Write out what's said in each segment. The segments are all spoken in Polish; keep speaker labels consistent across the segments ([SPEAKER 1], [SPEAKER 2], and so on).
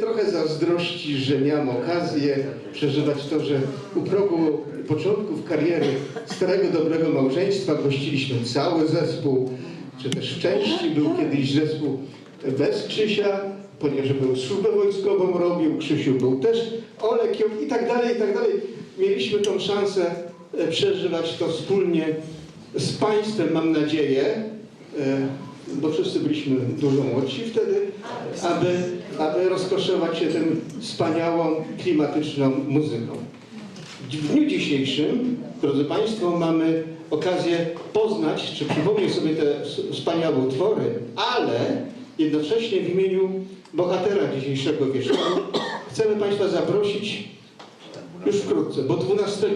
[SPEAKER 1] trochę zazdrości, że miałem okazję przeżywać to, że u progu początków kariery starego, dobrego małżeństwa gościliśmy cały zespół, czy też w części był kiedyś zespół bez Krzysia, ponieważ był służbę wojskową robił, Krzysiu był też Olek Jok i tak dalej, i tak dalej. Mieliśmy tą szansę e, przeżywać to wspólnie z Państwem, mam nadzieję, e, bo wszyscy byliśmy dużo młodsi wtedy, aby, aby rozkoszować się tym wspaniałą, klimatyczną muzyką. W dniu dzisiejszym, drodzy Państwo, mamy okazję poznać, czy przypomnieć sobie te wspaniałe utwory, ale jednocześnie w imieniu bohatera dzisiejszego wieczoru chcemy Państwa zaprosić już wkrótce, bo 12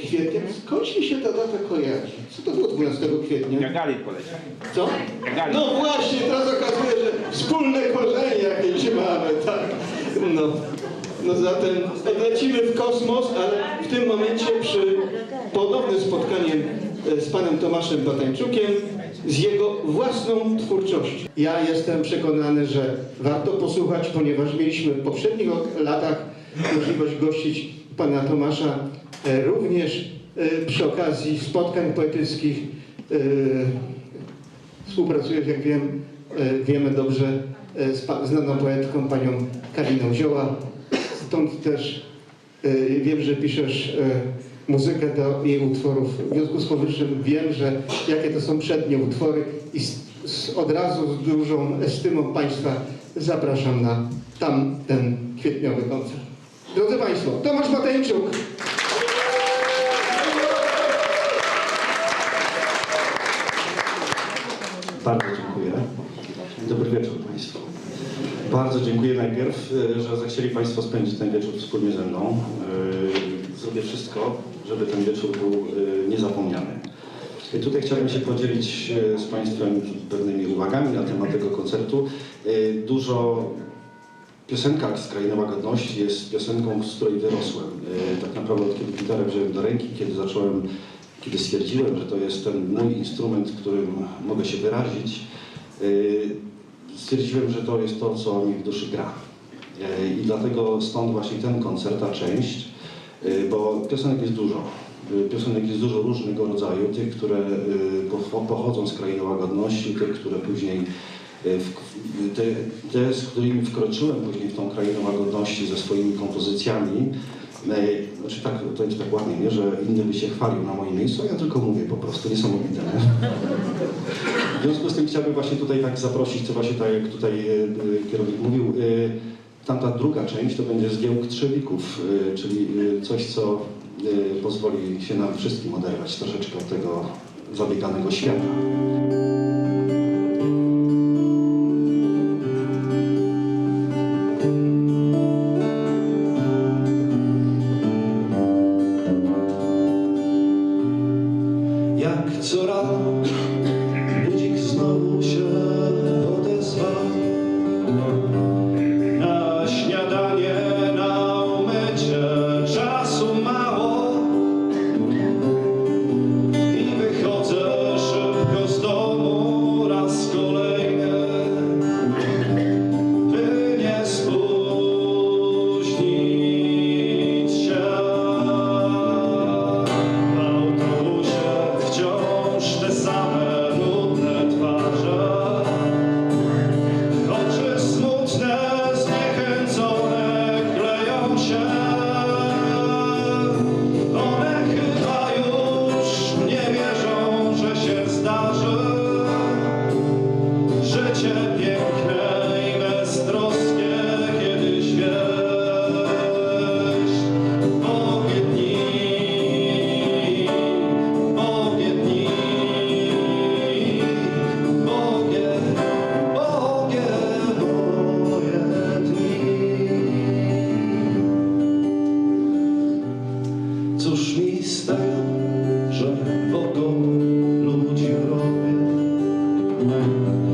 [SPEAKER 1] kwietnia, skąd mi się ta data kojarzy? Co to było 12 kwietnia?
[SPEAKER 2] Gagali poleciał.
[SPEAKER 1] Co?
[SPEAKER 2] Gagali.
[SPEAKER 1] No właśnie, teraz okazuje, że wspólne korzenie jakieś mamy, tak. No, no zatem lecimy w kosmos, ale w tym momencie przy ponownym spotkaniem e, z panem Tomaszem Batańczukiem z jego własną twórczością. Ja jestem przekonany, że warto posłuchać, ponieważ mieliśmy w poprzednich latach możliwość gościć pana Tomasza e, również e, przy okazji spotkań poetyckich e, Współpracujesz, jak wiem, wiemy dobrze, z znaną poetką panią Kaliną Zioła. Stąd też wiem, że piszesz muzykę do jej utworów. W związku z powyższym wiem, że jakie to są przednie utwory i od razu z dużą estymą Państwa zapraszam na tamten kwietniowy koncert. Drodzy Państwo, Tomasz Mateńczuk.
[SPEAKER 3] Bardzo dziękuję. Dobry wieczór Państwu. Bardzo dziękuję najpierw, e, że zechcieli Państwo spędzić ten wieczór wspólnie ze mną. E, Zrobię wszystko, żeby ten wieczór był e, niezapomniany. I Tutaj chciałbym się podzielić z Państwem pewnymi uwagami na temat tego koncertu. Dużo Piosenka z Łagodności jest piosenką, z której wyrosłem. E, Tak naprawdę od kiedy gitarę wziąłem do ręki, kiedy zacząłem, kiedy stwierdziłem, że to jest ten mój instrument, którym mogę się wyrazić, e, stwierdziłem, że to jest to, co mi w duszy gra. E, I dlatego stąd właśnie ten koncert, ta część, bo piosenek jest dużo. Piosenek jest dużo różnego rodzaju, tych, które poch- pochodzą z krainy łagodności, tych, które później te, te, z którymi wkroczyłem później w tą krainę łagodności ze swoimi kompozycjami, e, znaczy tak, to jest tak ładnie, nie, że inny by się chwalił na moim miejscu, a ja tylko mówię po prostu, niesamowite. Nie? W związku z tym chciałbym właśnie tutaj tak zaprosić, co właśnie tak jak tutaj e, kierownik mówił, tamta druga część to będzie zgiełk trzewików, czyli coś, co pozwoli się nam wszystkim oderwać troszeczkę od tego zabieganego świata. Thank
[SPEAKER 1] you.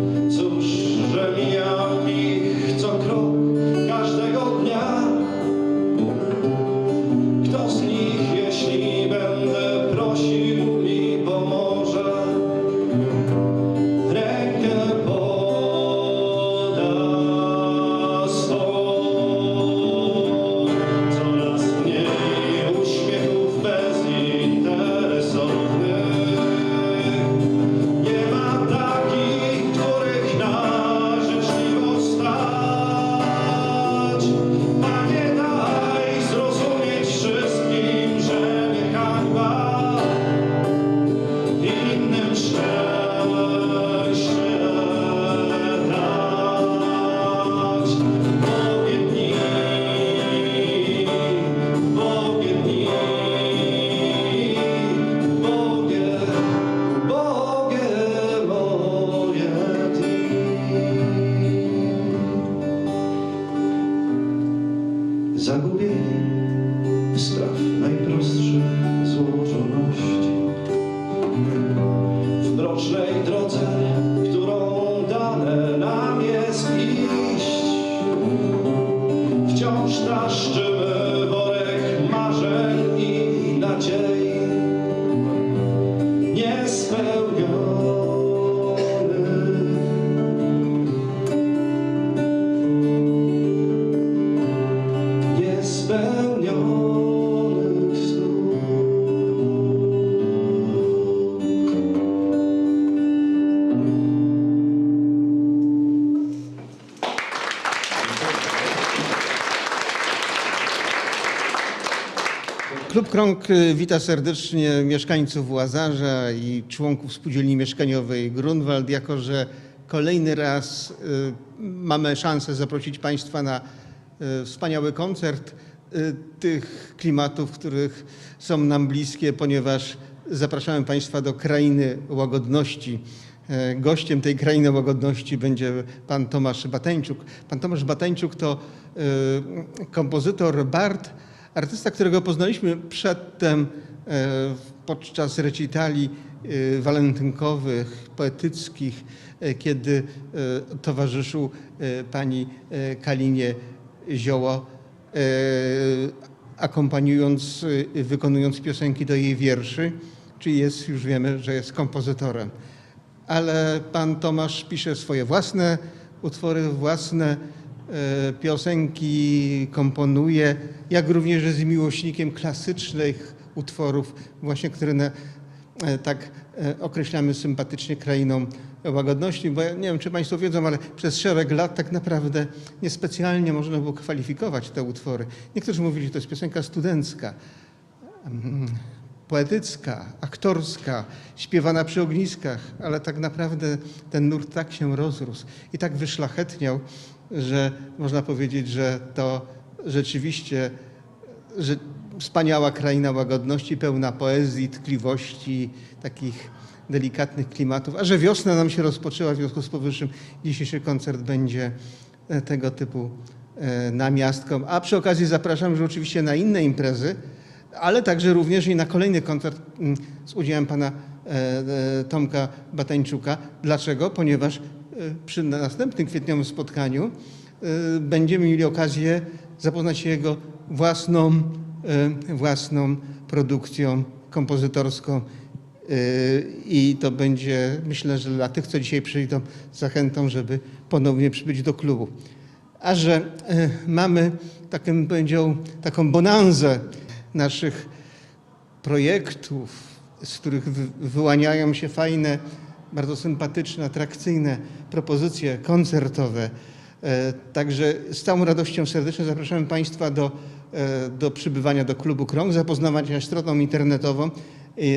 [SPEAKER 1] Krąg y, wita serdecznie mieszkańców Łazarza i członków spółdzielni mieszkaniowej Grunwald, jako że kolejny raz y, mamy szansę zaprosić Państwa na y, wspaniały koncert tych klimatów, których są nam bliskie, ponieważ zapraszamy Państwa do krainy łagodności. E, Gościem tej krainy łagodności będzie pan Tomasz Bateńczuk. Pan Tomasz Bateńczuk to kompozytor Bart, artysta, którego poznaliśmy przedtem e, podczas recitali e, walentynkowych, poetyckich, e, kiedy towarzyszył pani Kalinie Zioło, akompaniując, wykonując piosenki do jej wierszy, czyli jest, już wiemy, że jest kompozytorem. Ale pan Tomasz pisze swoje własne utwory, własne piosenki komponuje, jak również jest miłośnikiem klasycznych utworów, właśnie które na, e, tak e, określamy sympatycznie krainą łagodności, bo nie wiem, czy Państwo wiedzą, ale przez szereg lat tak naprawdę niespecjalnie można było kwalifikować te utwory. Niektórzy mówili, że to jest piosenka studencka, mm, poetycka, aktorska, śpiewana przy ogniskach, ale tak naprawdę ten nurt tak się rozrósł i tak wyszlachetniał, że można powiedzieć, że to rzeczywiście że wspaniała kraina łagodności, pełna poezji, tkliwości, takich delikatnych klimatów. A że wiosna nam się rozpoczęła, w związku z powyższym dzisiejszy koncert będzie e, tego typu e, namiastką. A przy okazji zapraszam już oczywiście na inne imprezy, ale także również i na kolejny koncert mm, z udziałem pana e, Tomka Batańczuka. Dlaczego? Ponieważ przy następnym kwietniowym spotkaniu e, będziemy mieli okazję zapoznać się jego własną, e, własną produkcją kompozytorską e, i to będzie, myślę, że dla tych, co dzisiaj przyjdą, zachętą, żeby ponownie przybyć do klubu. A że e, mamy, tak bym powiedział, taką bonanzę naszych projektów, z których wy- wyłaniają się fajne, bardzo sympatyczne, atrakcyjne propozycje koncertowe. E, Także z całą radością serdecznie zapraszamy Państwa do, e, do przybywania do Klubu Krąg, zapoznawania się stroną internetową,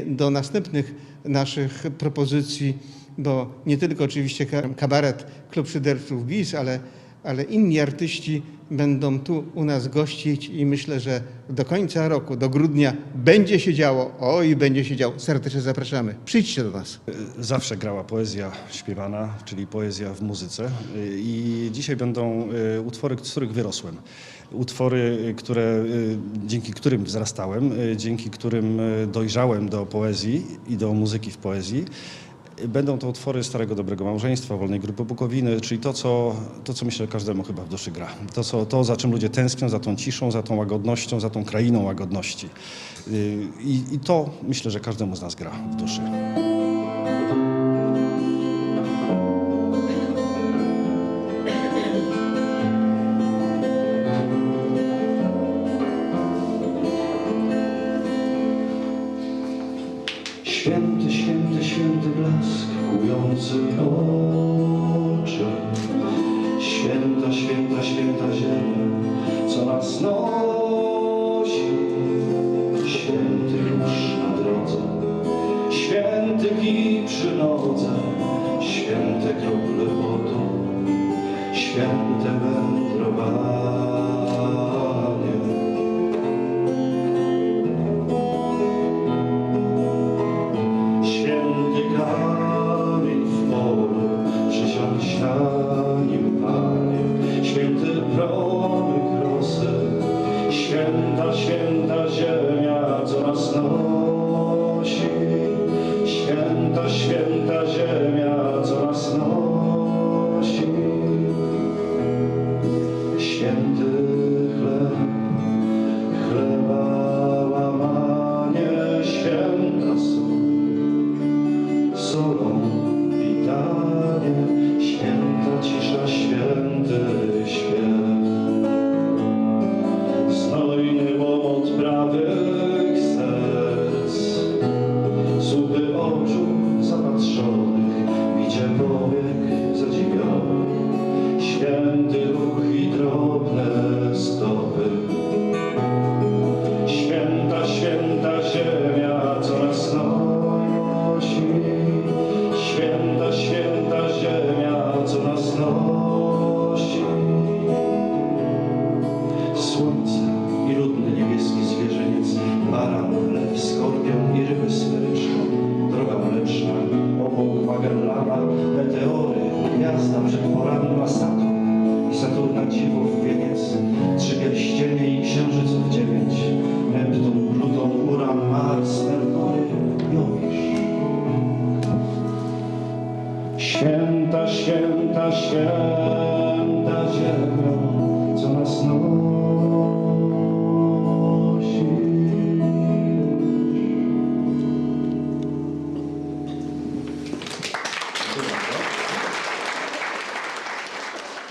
[SPEAKER 1] do następnych naszych propozycji, bo nie tylko oczywiście ka- kabaret Klub Szyderców BIS, ale, ale inni artyści będą tu u nas gościć i myślę, że do końca roku, do grudnia będzie się działo. Oj, będzie się działo. Serdecznie zapraszamy. Przyjdźcie do nas.
[SPEAKER 2] Zawsze grała poezja śpiewana, czyli poezja w muzyce. I dzisiaj będą y, utwory, z których wyrosłem. Utwory, które, y, dzięki którym wzrastałem, y, dzięki którym dojrzałem do poezji i do muzyki w poezji. Będą to utwory Starego Dobrego Małżeństwa, Wolnej Grupy Bukowiny, czyli to, co, to, co myślę każdemu chyba w duszy gra. To, co, to, za czym ludzie tęsknią, za tą ciszą, za tą łagodnością, za tą krainą łagodności. Y, I, I to myślę, że każdemu z nas gra w duszy.
[SPEAKER 4] Święty, święty, święty blask kujący oczy. Święta, święta, święta ziemia, co nas nosi.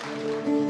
[SPEAKER 4] Thank you.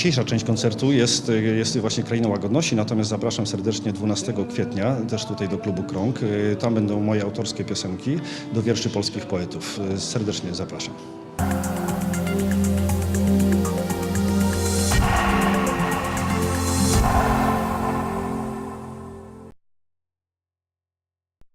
[SPEAKER 2] dzisiejsza część koncertu jest, jest właśnie Kraina Łagodności, natomiast zapraszam serdecznie 12 kwietnia też tutaj do klubu Krąg. Y, tam będą moje autorskie piosenki do wierszy polskich poetów. Y, serdecznie zapraszam.